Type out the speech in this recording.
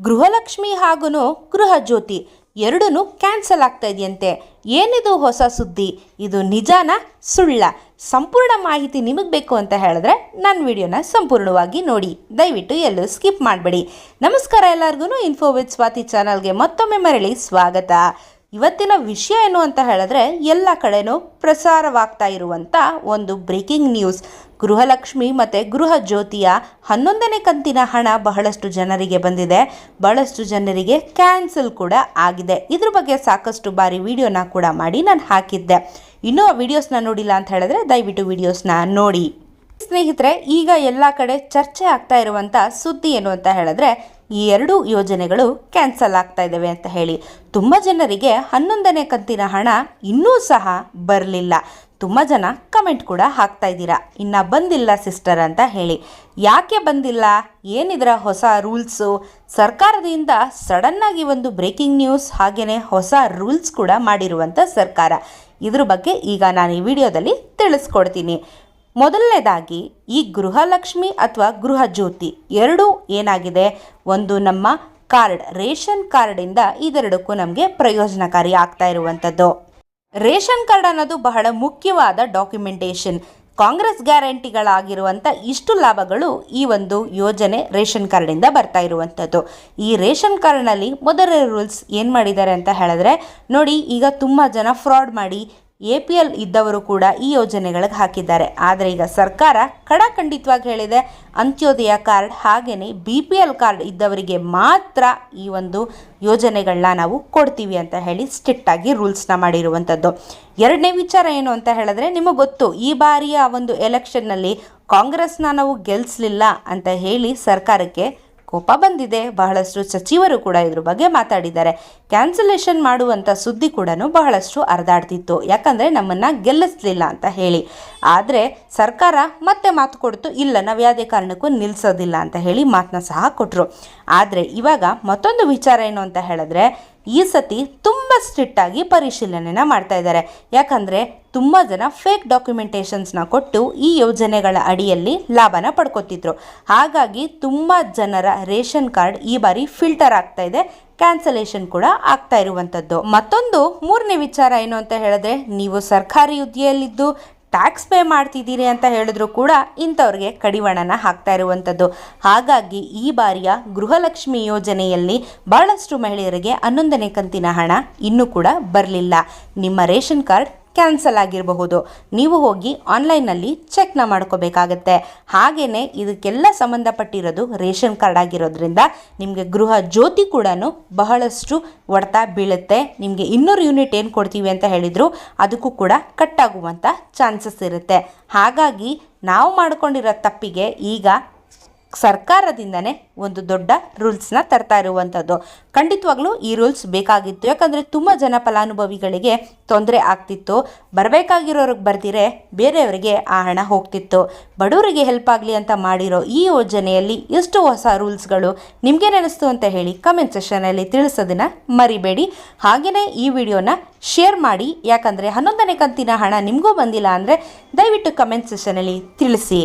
ಗೃಹಲಕ್ಷ್ಮಿ ಹಾಗೂ ಗೃಹ ಜ್ಯೋತಿ ಎರಡೂ ಕ್ಯಾನ್ಸಲ್ ಆಗ್ತಾ ಇದೆಯಂತೆ ಏನಿದು ಹೊಸ ಸುದ್ದಿ? ಇದು ನಿಜಾನ ಸುಳ್ಳ? ಸಂಪೂರ್ಣ ಮಾಹಿತಿ ನಿಮಗೆ ಬೇಕು ಅಂತ ಹೇಳಿದ್ರೆ ನನ್ನ ವಿಡಿಯೋನ ಸಂಪೂರ್ಣವಾಗಿ ನೋಡಿ. ದಯವಿಟ್ಟು ಎಲ್ಲೂ ಸ್ಕಿಪ್ ಮಾಡಬೇಡಿ. ನಮಸ್ಕಾರ ಎಲ್ಲರಿಗೂ ಇನ್ಫೋ ವಿತ್ ಸ್ವಾತಿ ಚಾನಲ್ಗೆ ಮತ್ತೊಮ್ಮೆ ಮರಳಿ ಸ್ವಾಗತ. ಇವತ್ತಿನ ವಿಷಯ ಏನು ಅಂತ ಹೇಳಿದ್ರೆ ಎಲ್ಲ ಕಡೆನೂ ಪ್ರಸಾರವಾಗ್ತಾ ಇರುವಂಥ ಒಂದು ಬ್ರೇಕಿಂಗ್ ನ್ಯೂಸ್. ಗೃಹಲಕ್ಷ್ಮಿ ಮತ್ತು ಗೃಹ ಜ್ಯೋತಿಯ ಹನ್ನೊಂದನೇ ಕಂತಿನ ಹಣ ಬಹಳಷ್ಟು ಜನರಿಗೆ ಬಂದಿದೆ. ಬಹಳಷ್ಟು ಜನರಿಗೆ ಕ್ಯಾನ್ಸಲ್ ಕೂಡ ಆಗಿದೆ. ಇದ್ರ ಬಗ್ಗೆ ಸಾಕಷ್ಟು ಬಾರಿ ವಿಡಿಯೋನ ಕೂಡ ಮಾಡಿ ನಾನು ಹಾಕಿದ್ದೆ. ಇನ್ನೂ ಆ ವಿಡಿಯೋಸ್ನ ನೋಡಿಲ್ಲ ಅಂತ ಹೇಳಿದ್ರೆ ದಯವಿಟ್ಟು ವಿಡಿಯೋಸ್ನ ನೋಡಿ. ಸ್ನೇಹಿತರೆ, ಈಗ ಎಲ್ಲ ಕಡೆ ಚರ್ಚೆ ಆಗ್ತಾ ಇರುವಂಥ ಸುದ್ದಿ ಏನು ಅಂತ ಹೇಳಿದ್ರೆ ಈ ಎರಡು ಯೋಜನೆಗಳು ಕ್ಯಾನ್ಸಲ್ ಆಗ್ತಾ ಇದ್ದಾವೆ ಅಂತ ಹೇಳಿ. ತುಂಬ ಜನರಿಗೆ ಹನ್ನೊಂದನೇ ಕಂತಿನ ಹಣ ಇನ್ನೂ ಸಹ ಬರಲಿಲ್ಲ. ತುಂಬ ಜನ ಕಮೆಂಟ್ ಕೂಡ ಹಾಕ್ತಾ ಇದ್ದೀರಾ. ಇನ್ನು ಬಂದಿಲ್ಲ ಸಿಸ್ಟರ್ ಅಂತ ಹೇಳಿ. ಯಾಕೆ ಬಂದಿಲ್ಲ? ಏನಿದ್ರ ಹೊಸ ರೂಲ್ಸು? ಸರ್ಕಾರದಿಂದ ಸಡನ್ನಾಗಿ ಒಂದು ಬ್ರೇಕಿಂಗ್ ನ್ಯೂಸ್ ಹಾಗೆಯೇ ಹೊಸ ರೂಲ್ಸ್ ಕೂಡ ಮಾಡಿರುವಂಥ ಸರ್ಕಾರ. ಇದ್ರ ಬಗ್ಗೆ ಈಗ ನಾನು ಈ ವಿಡಿಯೋದಲ್ಲಿ ತಿಳಿಸ್ಕೊಡ್ತೀನಿ. ಮೊದಲನೇದಾಗಿ ಈ ಗೃಹಲಕ್ಷ್ಮಿ ಅಥವಾ ಗೃಹ ಜ್ಯೋತಿ ಎರಡೂ ಏನಾಗಿದೆ? ಒಂದು ನಮ್ಮ ಕಾರ್ಡ್, ರೇಷನ್ ಕಾರ್ಡಿಂದ ಇದೆರಡಕ್ಕೂ ನಮಗೆ ಪ್ರಯೋಜನಕಾರಿ ಆಗ್ತಾ ಇರುವಂಥದ್ದು. ರೇಷನ್ ಕಾರ್ಡ್ ಅನ್ನೋದು ಬಹಳ ಮುಖ್ಯವಾದ ಡಾಕ್ಯುಮೆಂಟೇಷನ್. ಕಾಂಗ್ರೆಸ್ ಗ್ಯಾರಂಟಿಗಳಾಗಿರುವಂಥ ಇಷ್ಟು ಲಾಭಗಳು ಈ ಒಂದು ಯೋಜನೆ ರೇಷನ್ ಕಾರ್ಡಿಂದ ಬರ್ತಾ ಇರುವಂಥದ್ದು. ಈ ರೇಷನ್ ಕಾರ್ಡ್ನಲ್ಲಿ ಮೊದಲ ರೂಲ್ಸ್ ಏನು ಮಾಡಿದ್ದಾರೆ ಅಂತ ಹೇಳಿದ್ರೆ, ನೋಡಿ ಈಗ ತುಂಬ ಜನ ಫ್ರಾಡ್ ಮಾಡಿ ಎ ಪಿ ಎಲ್ ಇದ್ದವರು ಕೂಡ ಈ ಯೋಜನೆಗಳಿಗೆ ಹಾಕಿದ್ದಾರೆ. ಆದರೆ ಈಗ ಸರ್ಕಾರ ಖಡಾಖಂಡಿತವಾಗಿ ಹೇಳಿದೆ, ಅಂತ್ಯೋದಯ ಕಾರ್ಡ್ ಹಾಗೆಯೇ ಬಿ ಪಿ ಎಲ್ ಕಾರ್ಡ್ ಇದ್ದವರಿಗೆ ಮಾತ್ರ ಈ ಒಂದು ಯೋಜನೆಗಳನ್ನ ನಾವು ಕೊಡ್ತೀವಿ ಅಂತ ಹೇಳಿ ಸ್ಟ್ರಿಕ್ಟಾಗಿ ರೂಲ್ಸ್ನ ಮಾಡಿರುವಂಥದ್ದು. ಎರಡನೇ ವಿಚಾರ ಏನು ಅಂತ ಹೇಳಿದ್ರೆ, ನಿಮಗೆ ಗೊತ್ತು, ಈ ಬಾರಿಯ ಒಂದು ಎಲೆಕ್ಷನ್ನಲ್ಲಿ ಕಾಂಗ್ರೆಸ್ನ ನಾವು ಗೆಲ್ಲಿಸಲಿಲ್ಲ ಅಂತ ಹೇಳಿ ಸರ್ಕಾರಕ್ಕೆ ಕೋಪ ಬಂದಿದೆ. ಬಹಳಷ್ಟು ಸಚಿವರು ಕೂಡ ಇದ್ರ ಬಗ್ಗೆ ಮಾತಾಡಿದ್ದಾರೆ. ಕ್ಯಾನ್ಸಲೇಷನ್ ಮಾಡುವಂಥ ಸುದ್ದಿ ಕೂಡ ಬಹಳಷ್ಟು ಹರಿದಾಡ್ತಿತ್ತು. ಯಾಕಂದರೆ ನಮ್ಮನ್ನು ಗೆಲ್ಲಿಸ್ಲಿಲ್ಲ ಅಂತ ಹೇಳಿ. ಆದರೆ ಸರ್ಕಾರ ಮತ್ತೆ ಮಾತು ಕೊಡ್ತು. ಇಲ್ಲ, ನಾವು ಯಾವುದೇ ಕಾರಣಕ್ಕೂ ನಿಲ್ಲಿಸೋದಿಲ್ಲ ಅಂತ ಹೇಳಿ ಮಾತನ್ನ ಸಹ ಕೊಟ್ಟರು ಆದರೆ ಇವಾಗ ಮತ್ತೊಂದು ವಿಚಾರ ಏನು ಅಂತ ಹೇಳಿದ್ರೆ, ಈ ಸತಿ ತುಂಬ ಸ್ಟ್ರಿಕ್ಟಾಗಿ ಪರಿಶೀಲನೆನ ಮಾಡ್ತಾ ಇದ್ದಾರೆ. ಯಾಕಂದರೆ ತುಂಬ ಜನ ಫೇಕ್ ಡಾಕ್ಯುಮೆಂಟೇಷನ್ಸ್ನ ಕೊಟ್ಟು ಈ ಯೋಜನೆಗಳ ಅಡಿಯಲ್ಲಿ ಲಾಭನ ಪಡ್ಕೊತಿದ್ರು. ಹಾಗಾಗಿ ತುಂಬ ಜನರ ರೇಷನ್ ಕಾರ್ಡ್ ಈ ಬಾರಿ ಫಿಲ್ಟರ್ ಆಗ್ತಾ ಇದೆ. ಕ್ಯಾನ್ಸಲೇಷನ್ ಕೂಡ ಆಗ್ತಾ ಇರುವಂಥದ್ದು ಮತ್ತೊಂದು ಮೂರನೇ ವಿಚಾರ ಏನು ಅಂತ ಹೇಳಿದ್ರೆ, ನೀವು ಸರ್ಕಾರಿ ಹುದ್ದೆಯಲ್ಲಿದ್ದು ಟ್ಯಾಕ್ಸ್ ಪೇ ಮಾಡ್ತಿದ್ದೀರಿ ಅಂತ ಹೇಳಿದ್ರು ಕೂಡ ಇಂಥವ್ರಿಗೆ ಕಡಿವಾಣನ ಹಾಕ್ತಾ ಇರುವಂಥದ್ದು. ಹಾಗಾಗಿ ಈ ಬಾರಿಯ ಗೃಹಲಕ್ಷ್ಮಿ ಯೋಜನೆಯಲ್ಲಿ ಬಹಳಷ್ಟು ಮಹಿಳೆಯರಿಗೆ ಹನ್ನೊಂದನೇ ಕಂತಿನ ಹಣ ಇನ್ನೂ ಕೂಡ ಬರಲಿಲ್ಲ. ನಿಮ್ಮ ರೇಷನ್ ಕಾರ್ಡ್ ಕ್ಯಾನ್ಸಲ್ ಆಗಿರಬಹುದು. ನೀವು ಹೋಗಿ ಆನ್ಲೈನಲ್ಲಿ ಚೆಕ್ನ ಮಾಡ್ಕೋಬೇಕಾಗತ್ತೆ. ಹಾಗೆಯೇ ಇದಕ್ಕೆಲ್ಲ ಸಂಬಂಧಪಟ್ಟಿರೋದು ರೇಷನ್ ಕಾರ್ಡ್ ಆಗಿರೋದ್ರಿಂದ ನಿಮಗೆ ಗೃಹ ಜ್ಯೋತಿ ಕೂಡ ಬಹಳಷ್ಟು ಹೊಡೆತ ಬೀಳುತ್ತೆ. ನಿಮಗೆ ಇನ್ನೂರು ಯೂನಿಟ್ ಏನು ಕೊಡ್ತೀವಿ ಅಂತ ಹೇಳಿದರೂ ಅದಕ್ಕೂ ಕೂಡ ಕಟ್ಟಾಗುವಂಥ ಚಾನ್ಸಸ್ ಇರುತ್ತೆ. ಹಾಗಾಗಿ ನಾವು ಮಾಡ್ಕೊಂಡಿರೋ ತಪ್ಪಿಗೆ ಈಗ ಸರ್ಕಾರದಿಂದನೇ ಒಂದು ದೊಡ್ಡ ರೂಲ್ಸ್ನ ತರ್ತಾ ಇರುವಂಥದ್ದು. ಖಂಡಿತವಾಗ್ಲೂ ಈ ರೂಲ್ಸ್ ಬೇಕಾಗಿತ್ತು. ಯಾಕಂದರೆ ತುಂಬ ಜನ ಫಲಾನುಭವಿಗಳಿಗೆ ತೊಂದರೆ ಆಗ್ತಿತ್ತು. ಬರಬೇಕಾಗಿರೋರಿಗೆ ಬರ್ದಿರೆ ಬೇರೆಯವರಿಗೆ ಆ ಹಣ ಹೋಗ್ತಿತ್ತು. ಬಡವರಿಗೆ ಹೆಲ್ಪ್ ಆಗಲಿ ಅಂತ ಮಾಡಿರೋ ಈ ಯೋಜನೆಯಲ್ಲಿ ಎಷ್ಟು ಹೊಸ ರೂಲ್ಸ್ಗಳು ನಿಮಗೆ ನೆನೆಸ್ತು ಅಂತ ಹೇಳಿ ಕಮೆಂಟ್ ಸೆಷನಲ್ಲಿ ತಿಳಿಸೋದನ್ನು ಮರಿಬೇಡಿ. ಹಾಗೆಯೇ ಈ ವಿಡಿಯೋನ ಶೇರ್ ಮಾಡಿ. ಯಾಕಂದರೆ ಹನ್ನೊಂದನೇ ಕಂತಿನ ಹಣ ನಿಮಗೂ ಬಂದಿಲ್ಲ ಅಂದರೆ ದಯವಿಟ್ಟು ಕಮೆಂಟ್ ಸೆಷನಲ್ಲಿ ತಿಳಿಸಿ.